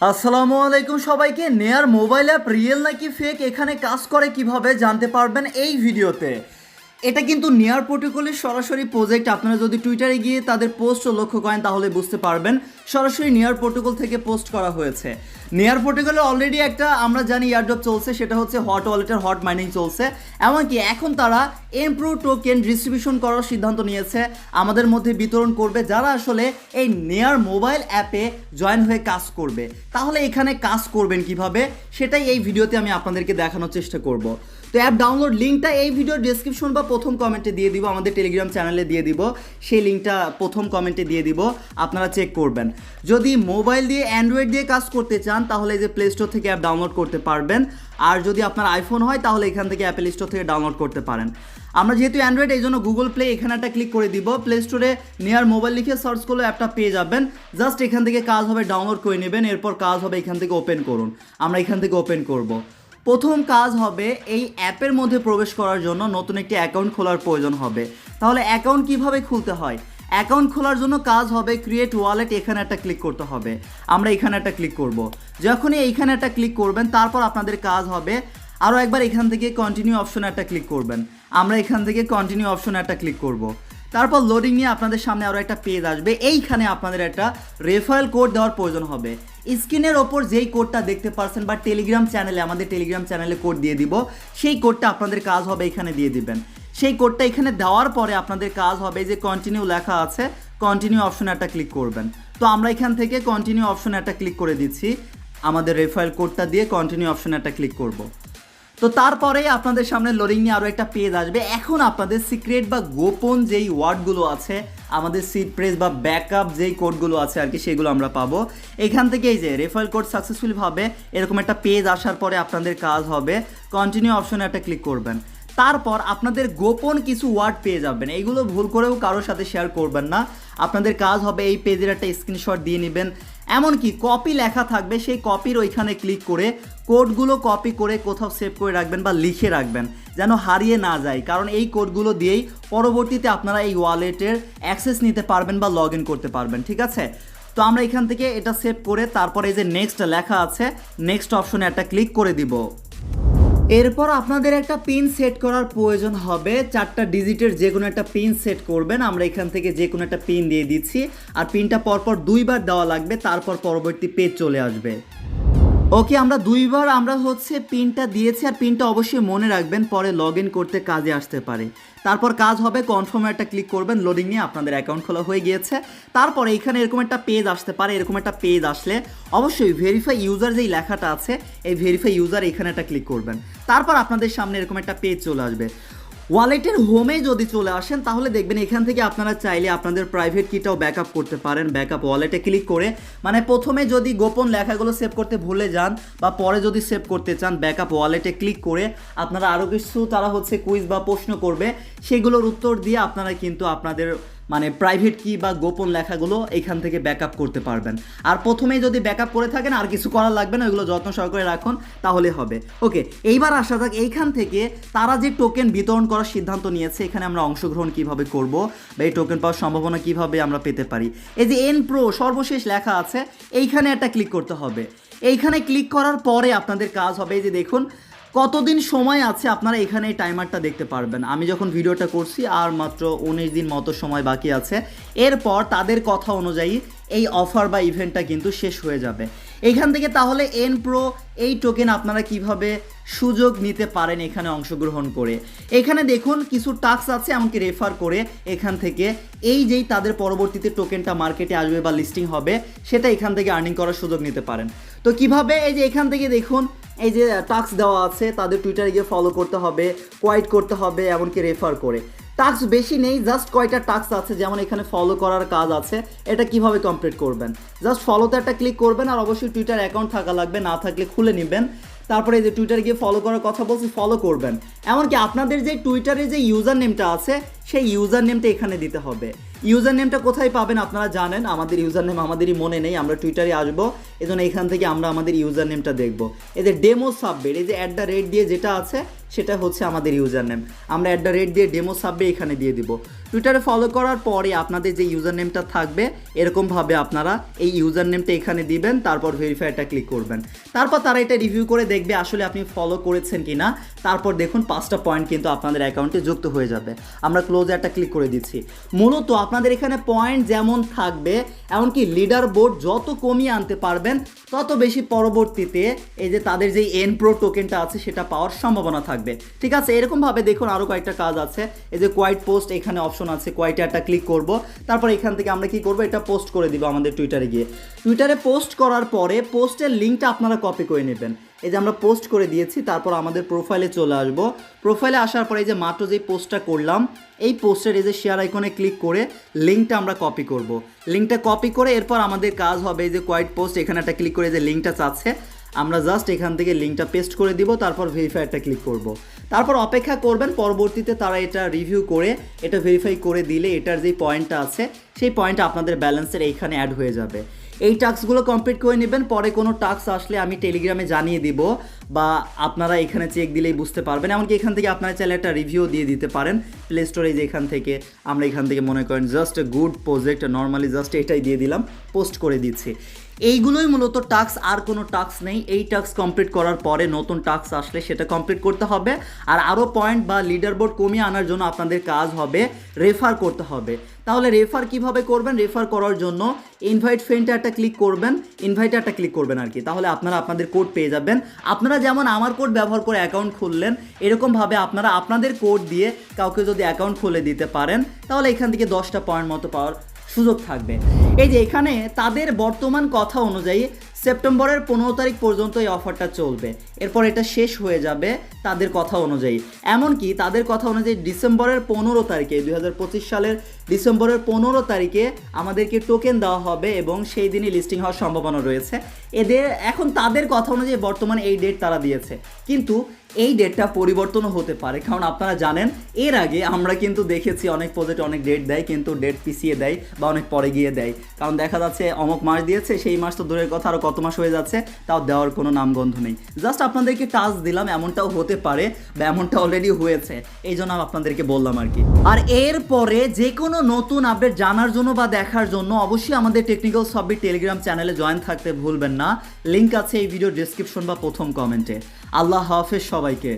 আসসালামু আলাইকুম সবাইকে, নেয়ার মোবাইল অ্যাপ রিয়েল নাকি ফেক এখানে কাজ করে কীভাবে জানতে পারবেন এই ভিডিওতে। এটা কিন্তু নেয়ার প্রোটোকলের সরাসরি প্রজেক্ট আপনারা যদি টুইটারে গিয়ে তাদের পোস্ট লক্ষ্য করেন, তাহলে বুঝতে পারবেন সরাসরি নেয়ার প্রোটোকল থেকে পোস্ট করা হয়েছে। নেয়ার প্রোটোকলে অলরেডি একটা, আমরা জানি ইয়ারড্রপ চলছে, সেটা হচ্ছে হট ওয়ালেটের হট মাইনিং চলছে। এমনকি এখন তারা এমপ্রো টোকেন ডিস্ট্রিবিউশন করার সিদ্ধান্ত নিয়েছে। আমাদের মধ্যে বিতরণ করবে যারা আসলে এই নেয়ার মোবাইল অ্যাপে জয়েন হয়ে কাজ করবে। তাহলে এখানে কাজ করবেন কীভাবে? সেটাই এই ভিডিওতে আমি আপনাদেরকে দেখানোর চেষ্টা করব। তো অ্যাপ ডাউনলোড লিঙ্কটা এই ভিডিওর ডিসক্রিপশন বা প্রথম কমেন্টে দিয়ে দিব, আমাদের টেলিগ্রাম চ্যানেলে দিয়ে দিব। সেই লিঙ্কটা প্রথম কমেন্টে দিয়ে দিব, আপনারা চেক করবেন। যদি মোবাইল দিয়ে অ্যান্ড্রয়েড দিয়ে কাজ করতে চান, তাহলে এই যে প্লে স্টোর থেকে অ্যাপ ডাউনলোড করতে পারবেন। আর যদি আপনার আইফোন হয়, তাহলে এখান থেকে অ্যাপেল স্টোর থেকে ডাউনলোড করতে পারেন। আমরা যেহেতু অ্যান্ড্রয়েড এই জন্য গুগল প্লে এখানে একটা ক্লিক করে দিব। প্লে স্টোরে নিয়ার মোবাইল লিখে সার্চ করলে অ্যাপটা পেয়ে যাবেন। জাস্ট এখান থেকে কাজ হবে ডাউনলোড করে নেবেন। এরপর কাজ হবে এখান থেকে ওপেন করুন। আমরা এখান থেকে ওপেন করব। প্রথম কাজ হবে এই অ্যাপের মধ্যে প্রবেশ করার জন্য নতুন একটি অ্যাকাউন্ট খোলার প্রয়োজন হবে। তাহলে অ্যাকাউন্ট কীভাবে খুলতে হয়? অ্যাকাউন্ট খোলার জন্য কাজ হবে ক্রিয়েট ওয়ালেট এখানে একটা ক্লিক করতে হবে। আমরা এখানে একটা ক্লিক করব। যখনই এইখানে একটা ক্লিক করবেন, তারপর আপনাদের কাজ হবে আরও একবার এখান থেকে কন্টিনিউ অপশন একটা ক্লিক করবেন। আমরা এখান থেকে কন্টিনিউ অপশন একটা ক্লিক করব। তারপর লোডিং নিয়ে আপনাদের সামনে আরও একটা পেজ আসবে। এইখানে আপনাদের একটা রেফারেল কোড দেওয়ার প্রয়োজন হবে। স্ক্রিনের ওপর যেই কোডটা দেখতে পারছেন বা টেলিগ্রাম চ্যানেলে আমাদের টেলিগ্রাম চ্যানেলে কোড দিয়ে দিব, সেই কোডটা আপনাদের কাজ হবে এখানে দিয়ে দিবেন। সেই কোডটা এখানে দেওয়ার পরে আপনাদের কাজ হবে যে কন্টিনিউ লেখা আছে কন্টিনিউ অপশন একটা ক্লিক করবেন। তো আমরা এখান থেকে কন্টিনিউ অপশন একটা ক্লিক করে দিচ্ছি। আমাদের রেফারেল কোডটা দিয়ে কন্টিনিউ অপশন একটা ক্লিক করব। তো তারপরেই আপনাদের সামনে লোডিং নিয়ে আরও একটা পেজ আসবে। এখন আপনাদের সিক্রেট বা গোপন যেই ওয়ার্ডগুলো আছে, আমাদের সিট প্রেস বা ব্যাকআপ যেই কোডগুলো আছে আর কি, সেগুলো আমরা পাবো। এখান থেকে এই যে রেফারেল কোড সাকসেসফুলভাবে এরকম একটা পেজ আসার পরে আপনাদের কাজ হবে। কন্টিনিউ অপশনে একটা ক্লিক করবেন। তারপর আপনাদের গোপন কিছু ওয়ার্ড পেয়ে যাবেন। এইগুলো ভুল করেও কারোর সাথে শেয়ার করবেন না। আপনাদের কাজ হবে এই পেজের একটা স্ক্রিনশট দিয়ে নেবেন। এমনকি কপি লেখা থাকবে, সেই কপির ওইখানে ক্লিক করে কোডগুলো কপি করে কোথাও সেভ করে রাখবেন বা লিখে রাখবেন, যেন হারিয়ে না যায়। কারণ এই কোডগুলো দিয়েই পরবর্তীতে আপনারা এই ওয়ালেটের অ্যাক্সেস নিতে পারবেন বা লগ করতে পারবেন, ঠিক আছে? তো আমরা এখান থেকে এটা সেভ করে তারপরে এই যে নেক্সট লেখা আছে নেক্সট অপশনে একটা ক্লিক করে দিব। এরপর আপনাদের একটা পিন সেট করার প্রয়োজন হবে, চারটা ডিজিটের যে কোনো একটা পিন সেট করবেন। আমরা এখান থেকে যে কোনো একটা পিন দিয়ে দিচ্ছি, আর পিনটা পরপর দুইবার দেওয়া লাগবে, তারপর পরবর্তী পেজ চলে আসবে। ওকে, আমরা দুইবার আমরা হচ্ছে পিনটা দিয়েছি আর পিনটা অবশ্যই মনে রাখবেন পরে লগ করতে কাজে আসতে পারে। তারপর কাজ হবে কনফার্মে একটা ক্লিক করবেন লোডিং নিয়ে আপনাদের অ্যাকাউন্ট খোলা হয়ে গিয়েছে। তারপর এখানে এরকম একটা পেজ আসতে পারে, এরকম একটা পেজ আসলে অবশ্যই ভেরিফাই ইউজার যেই লেখাটা আছে, এই ভেরিফাই ইউজার এখানে একটা ক্লিক করবেন। তারপর আপনাদের সামনে এরকম একটা পেজ চলে আসবে। ওয়ালেটের হোমে যদি চলে আসেন, তাহলে দেখবেন এখান থেকে আপনারা চাইলে আপনাদের প্রাইভেট কিটাও ব্যাক করতে পারেন। ব্যাক আপ ওয়ালেটে ক্লিক করে মানে প্রথমে যদি গোপন লেখাগুলো সেভ করতে ভুলে যান বা পরে যদি সেভ করতে চান ব্যাক আপ ওয়ালেটে ক্লিক করে আপনারা আরও কিছু তারা হচ্ছে কুইজ বা প্রশ্ন করবে, সেগুলোর উত্তর দিয়ে আপনারা কিন্তু আপনাদের মানে প্রাইভেট কি বা গোপন লেখাগুলো এখান থেকে ব্যাকআপ করতে পারবেন। আর প্রথমেই যদি ব্যাকআপ করে থাকেন, আর কিছু করার লাগবে না, ওইগুলো যত্ন সহকারে রাখুন, তাহলে হবে। ওকে এইবার আসা যাক, এইখান থেকে তারা যে টোকেন বিতরণ করার সিদ্ধান্ত নিয়েছে, এখানে আমরা অংশগ্রহণ কীভাবে করব বা এই টোকেন পাওয়ার সম্ভাবনা কীভাবে আমরা পেতে পারি। এই যে এন প্রো সর্বশেষ লেখা আছে, এইখানে একটা ক্লিক করতে হবে। এইখানে ক্লিক করার পরে আপনাদের কাজ হবে, এই যে দেখুন কতদিন সময় আছে আপনারা এখানে টাইমারটা দেখতে পারবেন? আমি যখন ভিডিওটা করছি, আর মাত্র উনিশ দিন মতো সময় বাকি আছে, এরপর তাদের কথা অনুযায়ী এই অফার বা ইভেন্টটা কিন্তু শেষ হয়ে যাবে। এখান থেকে তাহলে এন প্রো এই টোকেন আপনারা কীভাবে সুযোগ নিতে পারেন এখানে অংশগ্রহণ করে? এখানে দেখুন, কিছু টাস্ক আছে, আমাকে রেফার করে এখান থেকে। এই যেই তাদের পরবর্তীতে টোকেনটা মার্কেটে আসবে বা লিস্টিং হবে, সেটা এখান থেকে আর্নিং করার সুযোগ নিতে পারেন। তো কীভাবে, এই যে এখান থেকে দেখুন এই যে টাক্স দেওয়া আছে, তাদের টুইটারে গিয়ে ফলো করতে হবে কোয়াইট করতে হবে, এমনকি রেফার করে। টাস্ক বেশি নেই জাস্ট কয়টা টাস্ক আছে, যেমন এখানে ফলো করার কাজ আছে, এটা কীভাবে কমপ্লিট করবেন? জাস্ট ফলোতে একটা ক্লিক করবেন, আর অবশ্যই টুইটার অ্যাকাউন্ট থাকা লাগবে, না থাকলে খুলে নেবেন। তারপরে এই যে টুইটারে গিয়ে ফলো করার কথা বলছি ফলো করবেন। এমনকি আপনাদের যে টুইটারে যে ইউজার নেমটা আছে সেই ইউজার নেমটা এখানে দিতে হবে। ইউজার নেমটা কোথায় পাবেন আপনারা জানেন, আমাদের ইউজার নেম আমাদেরই মনে নেই, আমরা টুইটারে আসব, এজন্য এখান থেকে আমরা আমাদের ইউজার নেমটা দেখব। এই যে ডেমো সাববেট এই যে অ্যাট দ্য রেট দিয়ে যেটা আছে, সেটা হচ্ছে আমাদের ইউজার নেম আমরা অ্যাট দ্য রেট দিয়ে ডেমো সাববে এখানে দিয়ে দিব। টুইটারে ফলো করার পরে আপনাদের যে ইউজার নেমটা থাকবে, এরকমভাবে আপনারা এই ইউজার নেমটা এখানে দিবেন, তারপর ভেরিফাইটা ক্লিক করবেন। তারপর তারা এটা রিভিউ করে দেখবে আসলে আপনি ফলো করেছেন কি না তারপর দেখুন পাঁচটা পয়েন্ট কিন্তু আপনাদের অ্যাকাউন্টে যুক্ত হয়ে যাবে। আমরা ক্লোজ একটা ক্লিক করে দিচ্ছি। মূলত আপনাদের এখানে পয়েন্ট যেমন থাকবে, এমনকি লিডার বোর্ড যত কমিয়ে আনতে পারবেন, তত বেশি পরবর্তীতে এই যে তাদের যে এন প্রো টোকেনটা আছে, সেটা পাওয়ার সম্ভাবনা থাকবে। ঠিক আছে, এরকমভাবে দেখুন আরও কয়েকটা কাজ আছে। এই যে কোয়াইট পোস্ট এখানে অপশন আছে কোয়াইটে একটা ক্লিক করব। তারপর এখান থেকে আমরা কি করব? এটা পোস্ট করে দিব আমাদের টুইটারে গিয়ে। টুইটারে পোস্ট করার পরে পোস্টের লিঙ্কটা আপনারা কপি করে নেবেন। এই যে আমরা পোস্ট করে দিয়েছি, তারপর আমাদের প্রোফাইলে চলে আসব। প্রোফাইলে আসার পরে এই যে মাত্র যেই পোস্টটা করলাম, এই পোস্টের এই যে শেয়ার আইকনে ক্লিক করে লিঙ্কটা আমরা কপি করব। লিঙ্কটা কপি করে এরপর আমাদের কাজ হবে এই যে কোয়াইট পোস্ট এখানে একটা ক্লিক করে যে লিঙ্কটা চাচ্ছে। আমরা জাস্ট এখান থেকে লিঙ্কটা পেস্ট করে দিব, তারপর ভেরিফাইটা ক্লিক করব। তারপর অপেক্ষা করবেন, পরবর্তীতে তারা এটা রিভিউ করে, এটা ভেরিফাই করে দিলে এটার যে পয়েন্টটা আছে, সেই পয়েন্টটা আপনাদের ব্যালেন্সের এইখানে অ্যাড হয়ে যাবে। এই টাস্কগুলো কমপ্লিট করে নেবেন, পরে কোনো টাস্ক আসলে আমি টেলিগ্রামে জানিয়ে দিব বা আপনারা এখানে চেক দিলেই বুঝতে পারবেন। এমনকি এখান থেকে আপনারা চাইলে একটা রিভিউ দিয়ে দিতে পারেন। প্লে স্টোরে যে এখান থেকে আমরা এখান থেকে মনে করেন just good project normally just এটাই দিয়ে দিলাম পোস্ট করে দিচ্ছি। এইগুলোই মূলত টাস্ক আর কোনো টাস্ক নেই। এই টাস্ক কমপ্লিট করার পরে নতুন টাস্ক আসলে সেটা কমপ্লিট করতে হবে। আর আরও পয়েন্ট বা লিডার বোর্ড কমিয়ে আনার জন্য আপনাদের কাজ হবে রেফার করতে হবে। তাহলে রেফার কীভাবে করবেন? রেফার করার জন্য ইনভাইট ফ্রেন্ডে একটা ক্লিক করবেন। ইনভাইটে একটা ক্লিক করবেন আর কি। তাহলে আপনারা আপনাদের কোড পেয়ে যাবেন। আপনারা যেমন আমার কোড ব্যবহার করে অ্যাকাউন্ট খুললেন, এরকমভাবে আপনারা আপনাদের কোড দিয়ে কাউকে যদি অ্যাকাউন্ট খুলে দিতে পারেন, তাহলে এখান থেকে দশটা পয়েন্ট মতো পাওয়ার সুযোগ থাকবে। এই যে এখানে তাদের বর্তমান কথা অনুযায়ী সেপ্টেম্বরের পনেরো তারিখ পর্যন্ত এই অফারটা চলবে। এরপর এটা শেষ হয়ে যাবে তাদের কথা অনুযায়ী। এমনকি তাদের কথা অনুযায়ী ডিসেম্বরের পনেরো তারিখে দু হাজার পঁচিশ সালের ডিসেম্বরের পনেরো তারিখে আমাদেরকে টোকেন দেওয়া হবে এবং সেই দিনই লিস্টিং হওয়ার সম্ভাবনা রয়েছে। এদের, এখন তাদের কথা অনুযায়ী বর্তমানে এই ডেট তারা দিয়েছে। কিন্তু এই ডেটটা পরিবর্তনও হতে পারে। কারণ আপনারা জানেন, এর আগে আমরা কিন্তু দেখেছি অনেক প্রজেক্ট অনেক ডেট দেয়, কিন্তু ডেট পিছিয়ে দেয় বা অনেক পরে গিয়ে দেয়। কারণ দেখা যাচ্ছে, অমুক মাস দিয়েছে, সেই মাস তো দূরের কথা আরও কত মাস হয়ে যাচ্ছে, তাও দেওয়ার কোনো নামগন্ধ নেই। জাস্ট আপনাদেরকে টাচ দিলাম, এমনটাও হতে পারে বা এমনটা অলরেডি হয়েছে। এই জন্য আপনাদেরকে বললাম আর কি। আর এরপরে যে কোনো নতুন আপডেট জানার জন্য বা দেখার জন্য অবশ্যই আমাদের টেকনিক্যাল সবই টেলিগ্রাম চ্যানেলে জয়েন থাকতে ভুলবেন না। লিঙ্ক আছে এই ভিডিও ডিসক্রিপশন বা প্রথম কমেন্টে আল্লাহ হাফেজ সবাইকে।